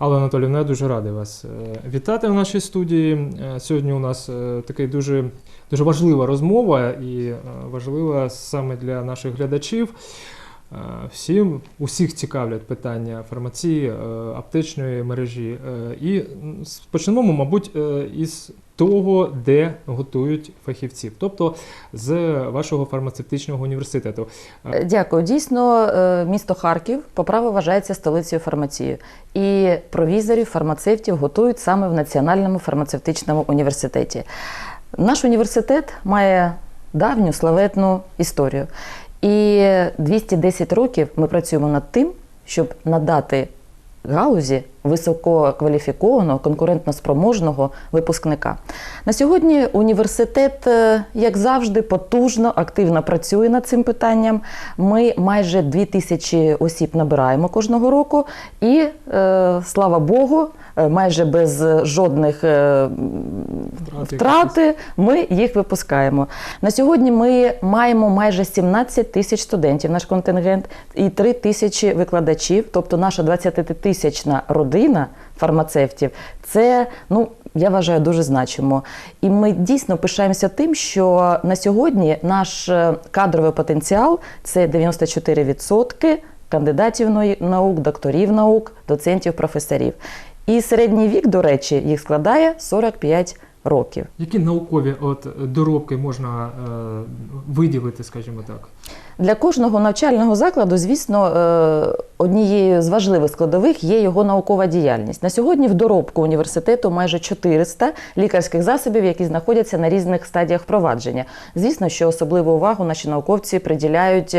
Алла Анатоліївна, я дуже радий вас е, вітати в нашій студії. Е, Сьогодні у нас така дуже, дуже важлива розмова і е, важлива саме для наших глядачів. Е, Всім усіх цікавлять питання фармації, е, аптечної мережі. Е, І почнемо, мабуть, е, із того, де готують фахівців, тобто з вашого фармацевтичного університету. Е, Дякую. Дійсно, е, місто Харків по праву вважається столицею фармації. І провізорів, фармацевтів готують саме в Національному фармацевтичному університеті. Наш університет має давню славетну історію. І 210 років ми працюємо над тим, щоб надати галузі висококваліфікованого, конкурентноспроможного випускника. На сьогодні університет, е, як завжди, потужно, активно працює над цим питанням. Ми майже 2000 осіб набираємо кожного року, і е, слава Богу, е, майже без жодних втрати ми їх випускаємо. На сьогодні ми маємо майже 17 тисяч студентів, наш контингент, і 3 тисячі викладачів, тобто наша 20-тисячна родина фармацевтів. Це, ну, я вважаю, дуже значимо. І ми дійсно пишаємося тим, що на сьогодні наш е, кадровий потенціал це 94% кандидатів наук, докторів наук, доцентів, професорів. І середній вік, до речі, їх складає 45 років. Які наукові от доробки можна е, виділити, скажімо так? Для кожного навчального закладу, звісно, е, однією з важливих складових є його наукова діяльність. На сьогодні в доробку університету майже 400 лікарських засобів, які знаходяться на різних стадіях впровадження. Звісно, що особливу увагу наші науковці приділяють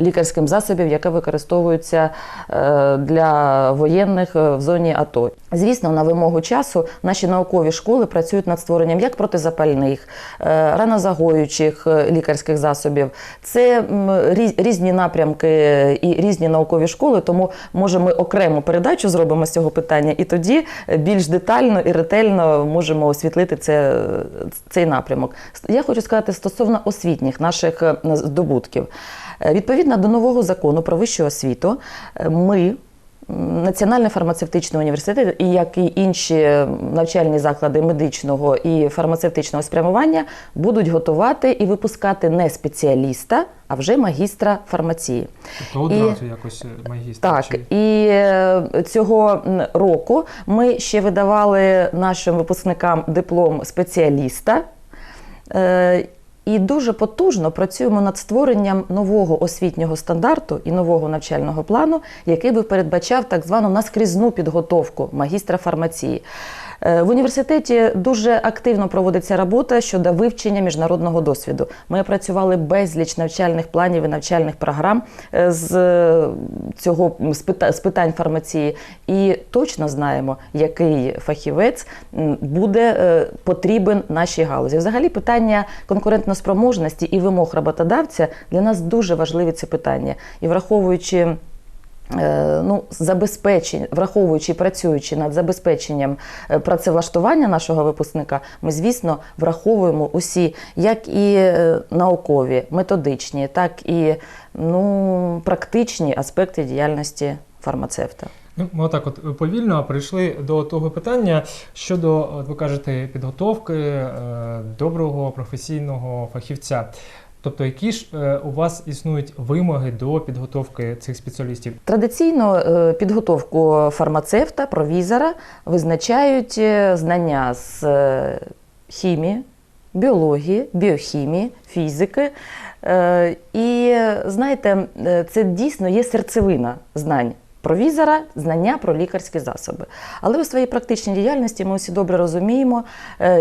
лікарським засобам, які використовуються е, для воєнних е, в зоні АТО. Звісно, на вимогу часу наші наукові школи працюють над створенням як протизапальних, ранозагоюючих е, лікарських засобів. Це різні напрямки і різні наукові школи. Тому може ми окрему передачу зробимо з цього питання, і тоді більш детально і ретельно можемо освітлити це, цей напрямок. Я хочу сказати стосовно освітніх наших е, здобутків. Е, Відповідно до нового закону про вищу освіту, е, ми. Національний фармацевтичний університет, і як і інші навчальні заклади медичного і фармацевтичного спрямування, будуть готувати і випускати не спеціаліста, а вже магістра фармації. Тобто одразу якось е, магістр. Так, чи... і е, цього року ми ще видавали нашим випускникам диплом спеціаліста. І дуже потужно працюємо над створенням нового освітнього стандарту і нового навчального плану, який би передбачав так звану наскрізну підготовку магістра фармації. Е, В університеті дуже активно проводиться робота щодо вивчення міжнародного досвіду. Ми опрацювали безліч навчальних планів і навчальних програм е, з е, цього з питань фармації, і точно знаємо, який фахівець буде потрібен нашій галузі. Взагалі, питання конкурентноспроможності і вимог роботодавця для нас дуже важливі це питання. І враховуючи. Е, Ну, забезпечення, враховуючи і працюючи над забезпеченням е, працевлаштування нашого випускника, ми, звісно, враховуємо усі, як і е, наукові, методичні, так і ну, практичні аспекти діяльності фармацевта. Ну, ми отак от повільно прийшли до того питання щодо, от ви кажете, підготовки доброго професійного фахівця. Тобто, які ж е, у вас існують вимоги до підготовки цих спеціалістів? Традиційно е, підготовку фармацевта, провізора визначають е, знання з хімії, біології, біохімії, фізики. І знаєте, це дійсно є серцевина знань. Провізора знання про лікарські засоби. Але у своїй практичній діяльності ми усі добре розуміємо,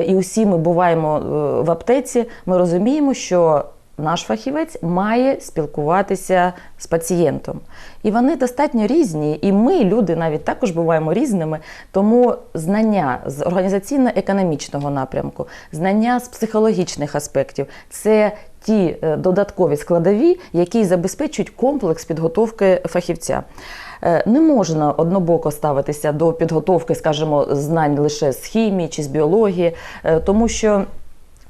і усі ми буваємо в аптеці. Ми розуміємо, що наш фахівець має спілкуватися з пацієнтом. І вони достатньо різні, і ми, люди, навіть також буваємо різними. Тому знання з організаційно-економічного напрямку, знання з психологічних аспектів це ті е, додаткові складові, які забезпечують комплекс підготовки фахівця. Е, Не можна однобоко ставитися до підготовки, скажімо, знань лише з хімії чи з біології, е, тому що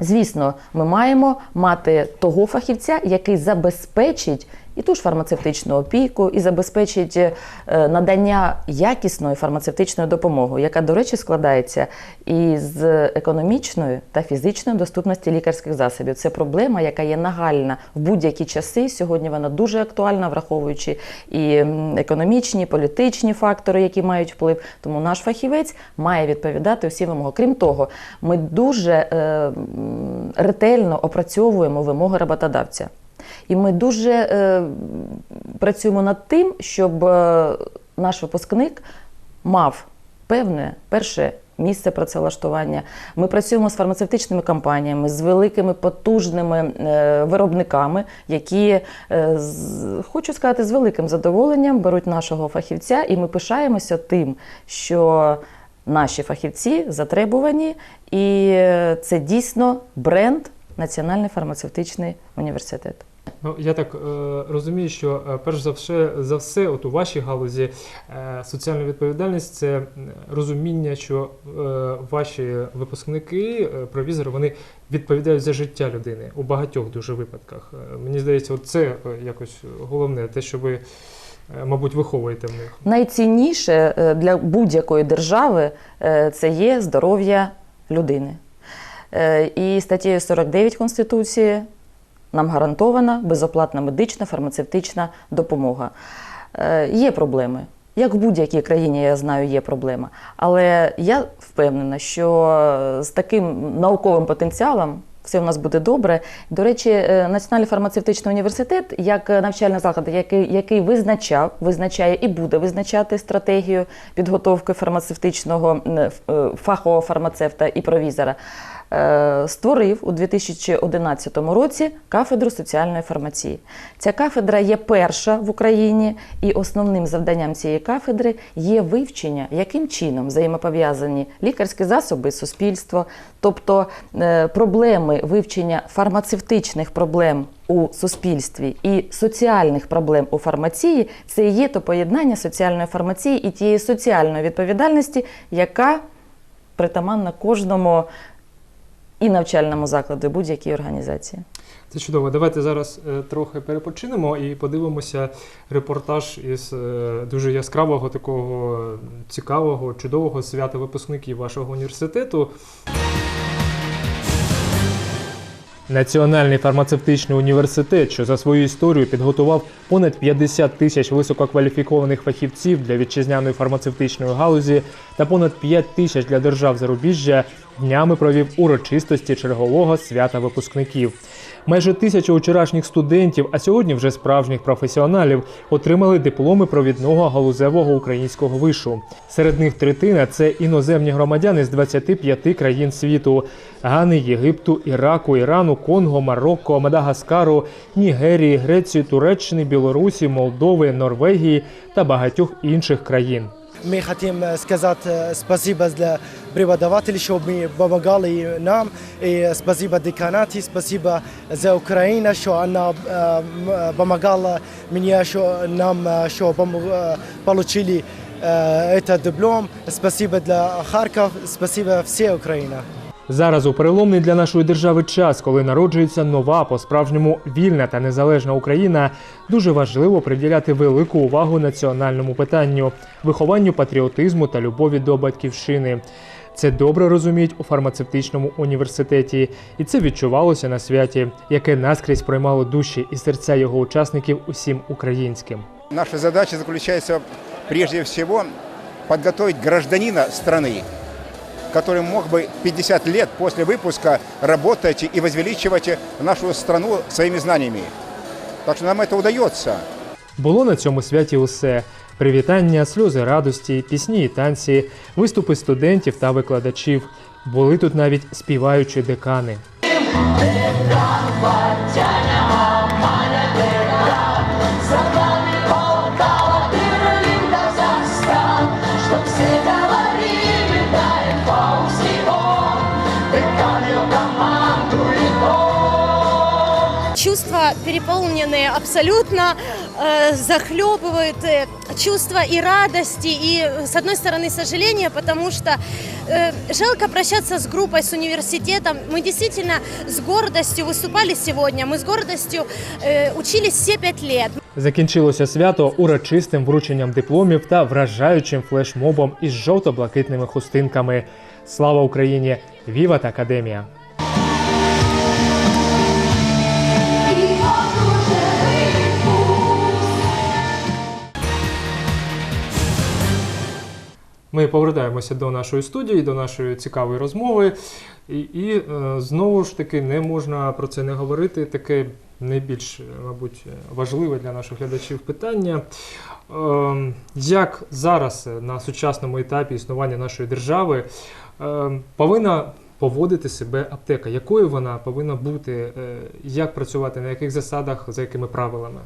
Звісно, ми маємо мати того фахівця, який забезпечить і ту ж фармацевтичну опіку, і забезпечить е, надання якісної фармацевтичної допомоги, яка, до речі, складається із економічної та фізичної доступності лікарських засобів. Це проблема, яка є нагальна в будь-які часи. Сьогодні вона дуже актуальна, враховуючи і економічні, політичні фактори, які мають вплив. Тому наш фахівець має відповідати усім вимогам. Крім того, ми дуже е, ретельно опрацьовуємо вимоги роботодавця. І ми дуже е, працюємо над тим, щоб е, наш випускник мав певне перше місце працевлаштування. Ми працюємо з фармацевтичними компаніями, з великими потужними е, виробниками, які, е, хочу сказати, з великим задоволенням беруть нашого фахівця, і ми пишаємося тим, що наші фахівці затребувані, і е, це дійсно бренд Національний фармацевтичний університет. Ну, я так е, розумію, що е, перш за все, за все, от у вашій галузі е, соціальна відповідальність це розуміння, що е, ваші випускники, е, провізори, вони відповідають за життя людини у багатьох дуже випадках. Е, мені здається, от це е, якось головне, те, що ви, е, мабуть, виховуєте в них. Найцінніше е, для будь-якої держави е, це є здоров'я людини. Е, І статтєю 49 Конституції нам гарантована безоплатна медична фармацевтична допомога. Е, Є проблеми. Як в будь-якій країні, я знаю, є проблема. Але я впевнена, що з таким науковим потенціалом все у нас буде добре. До речі, е, Національний фармацевтичний університет, як навчальний заклад, який, який визначав, визначає і буде визначати стратегію підготовки фармацевтичного е, фахового фармацевта і провізора, е, створив у 2011 році кафедру соціальної фармації. Ця кафедра є перша в Україні, і основним завданням цієї кафедри є вивчення, яким чином взаємопов'язані лікарські засоби суспільство, тобто е, проблеми вивчення фармацевтичних проблем у суспільстві і соціальних проблем у фармації це є то поєднання соціальної фармації і тієї соціальної відповідальності, яка притаманна кожному і навчальному закладу, і будь-якій організації. Це чудово. Давайте зараз е, трохи перепочинемо і подивимося репортаж із е, дуже яскравого, такого цікавого, чудового свята випускників вашого університету. Національний фармацевтичний університет, що за свою історію підготував понад 50 тисяч висококваліфікованих фахівців для вітчизняної фармацевтичної галузі та понад 5 тисяч для держав зарубіжжя, днями провів урочистості чергового свята випускників. Майже тисяча вчорашніх студентів, а сьогодні вже справжніх професіоналів, отримали дипломи провідного галузевого українського вишу. Серед них третина це іноземні громадяни з 25 країн світу: Гани, Єгипту, Іраку, Ірану, Конго, Марокко, Мадагаскару, Нігерії, Греції, Туреччини, Білорусі, Молдови, Норвегії та багатьох інших країн. Ми хотим сказати спасибо для преподавателей, що допомагали нам. І спасибо деканаті, спасибо за Україну, що вона допомагала мені, що нам що отримали цей диплом. Спасибо для Харкова, спасибо всій Україні. Зараз у переломний для нашої держави час, коли народжується нова, по-справжньому вільна та незалежна Україна, дуже важливо приділяти велику увагу національному питанню, вихованню патріотизму та любові до батьківщини. Це добре розуміють у фармацевтичному університеті, і це відчувалося на святі, яке наскрізь проймало душі і серця його учасників усім українським. Наша задача заключается прежде всего подготовить гражданина страны, который мог бы 50 лет после выпуска работать и возвеличивать нашу страну своими знаниями. Так что нам это удается. Було на цьому святі усе: привітання, сльози радості, пісні і танці, виступи студентів та викладачів. Були тут навіть співаючі декани. всего, ты командует чувство переполнены абсолютно, э, захлебывают э, чувства и радости, и, э, с одной стороны, сожаления, потому что э, жалко прощаться с группой, с университетом. Мы действительно с гордостью выступали сегодня, мы с гордостью э, учились все пять лет. Закінчилося свято урочистим врученням дипломів та вражаючим флешмобом із жовто-блакитними хустинками. Слава Україні! Віват Академія! Ми повертаємося до нашої студії, до нашої цікавої розмови. І, і е, знову ж таки не можна про це не говорити. Таке найбільш, е, мабуть, важливе для наших глядачів питання. Е, як зараз е, на сучасному етапі існування нашої держави е, повинна поводити себе аптека? Якою вона повинна бути? Е, як працювати, на яких засадах, за якими правилами?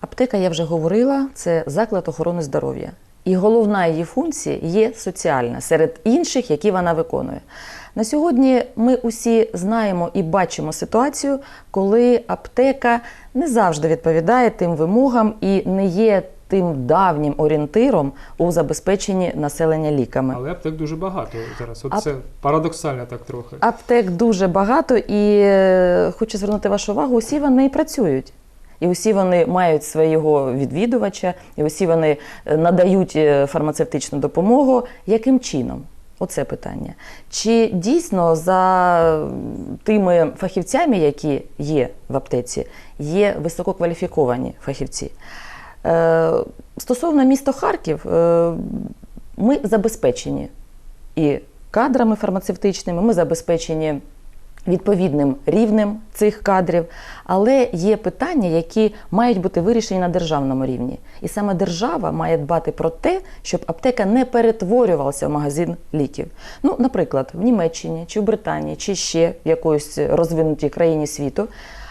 Аптека, я вже говорила, це заклад охорони здоров'я. І головна її функція є соціальна серед інших, які вона виконує. На сьогодні ми усі знаємо і бачимо ситуацію, коли аптека не завжди відповідає тим вимогам і не є тим давнім орієнтиром у забезпеченні населення ліками. Але аптек дуже багато зараз. От Ап- це парадоксально так трохи. Аптек дуже багато, і е, хочу звернути вашу увагу, усі вони працюють. І усі вони мають свого відвідувача, і усі вони е, надають е, фармацевтичну допомогу. Яким чином? Оце питання. Чи дійсно за тими фахівцями, які є в аптеці, є висококваліфіковані фахівці? Е, Стосовно міста Харків, ми забезпечені і кадрами фармацевтичними, ми забезпечені відповідним рівнем цих кадрів, але є питання, які мають бути вирішені на державному рівні. І саме держава має дбати про те, щоб аптека не перетворювалася в магазин ліків. Ну, наприклад, в Німеччині чи в Британії, чи ще в якоїсь розвинутій країні світу.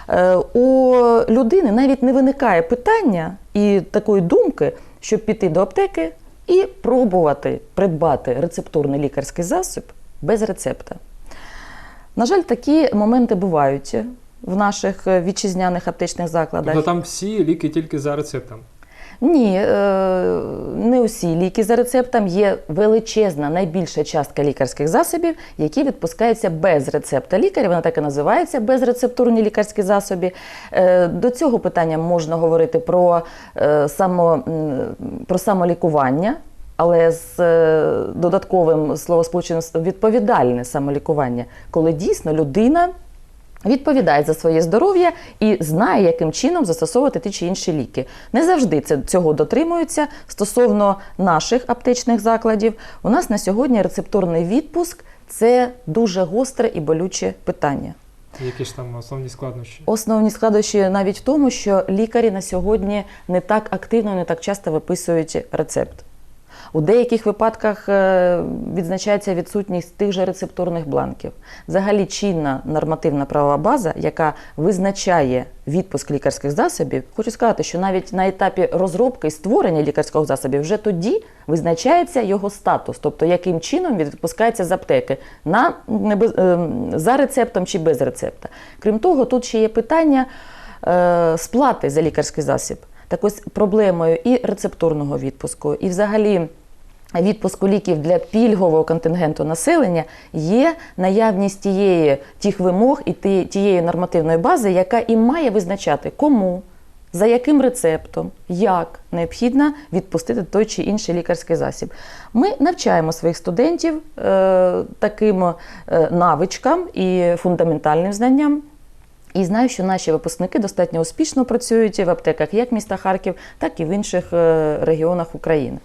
е, У людини навіть не виникає питання і такої думки, щоб піти до аптеки і пробувати придбати рецептурний лікарський засіб без рецепта. На жаль, такі моменти бувають в наших е, вітчизняних аптечних закладах. Тобто там всі ліки тільки за рецептом. Ні, е, не усі ліки за рецептом. Є величезна, найбільша частка лікарських засобів, які відпускаються без рецепта лікаря. Вона так і називається безрецептурні лікарські засоби. Е, До цього питання можна говорити про, само, про самолікування. Але з е, додатковим словосполученням відповідальне самолікування, коли дійсно людина відповідає за своє здоров'я і знає, яким чином застосовувати ті чи інші ліки. Не завжди це, цього дотримуються. Стосовно наших аптечних закладів, у нас на сьогодні рецептурний відпуск це дуже гостре і болюче питання. Які ж там основні складнощі? Основні складнощі навіть в тому, що лікарі на сьогодні не так активно, не так часто виписують рецепт. У деяких випадках е, відзначається відсутність тих же рецептурних бланків. Взагалі чинна нормативна правова база, яка визначає відпуск лікарських засобів, хочу сказати, що навіть на етапі розробки і створення лікарського засобів вже тоді визначається його статус, тобто яким чином відпускається з аптеки на, ем, за рецептом чи без рецепта. Крім того, тут ще є питання е, сплати за лікарський засіб. Так ось проблемою і рецептурного відпуску, і взагалі відпуску ліків для пільгового контингенту населення є наявність тієї тих вимог і тієї нормативної бази, яка і має визначати, кому, за яким рецептом, як необхідно відпустити той чи інший лікарський засіб. Ми навчаємо своїх студентів е, таким е, навичкам і фундаментальним знанням. І знаю, що наші випускники достатньо успішно працюють в аптеках як міста Харків, так і в інших е, регіонах України.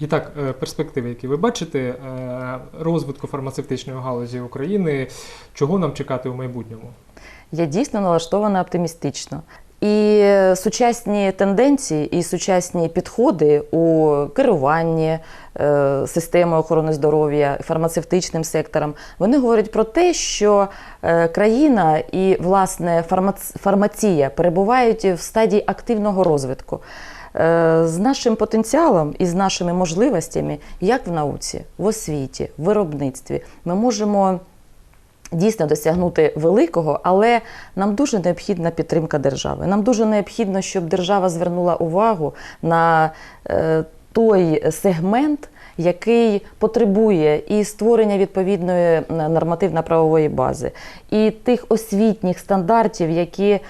І так, е, перспективи, які ви бачите, е, розвитку фармацевтичної галузі України, чого нам чекати у майбутньому? Я дійсно налаштована оптимістично. І е, сучасні тенденції і сучасні підходи у керуванні системою охорони здоров'я, фармацевтичним сектором, вони говорять про те, що країна і власне фармац- фармація перебувають в стадії активного розвитку. Е, З нашим потенціалом і з нашими можливостями, як в науці, в освіті, в виробництві, ми можемо дійсно досягнути великого, але нам дуже необхідна підтримка держави. Нам дуже необхідно, щоб держава звернула увагу на е, той сегмент, який потребує і створення відповідної е, нормативно-правової бази, і тих освітніх стандартів, які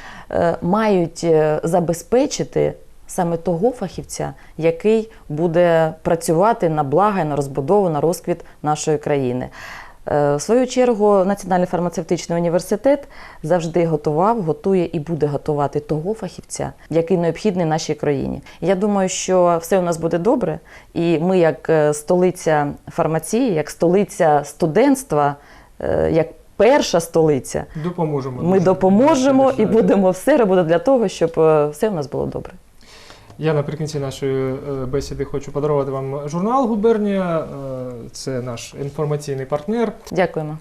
мають забезпечити саме того фахівця, який буде працювати на благо, на розбудову, на розквіт нашої країни. Е, В свою чергу, Національний фармацевтичний університет завжди готував, готує і буде готувати того фахівця, який необхідний нашій країні. Я думаю, що все у нас буде добре, і ми, як е, столиця фармації, як столиця студентства, е, як перша столиця, Допоможемо. ми допоможемо і будемо все робити для того, щоб все у нас було добре. Я наприкінці нашої е, бесіди хочу подарувати вам журнал Губернія. Е, Це наш інформаційний партнер. Дякуємо.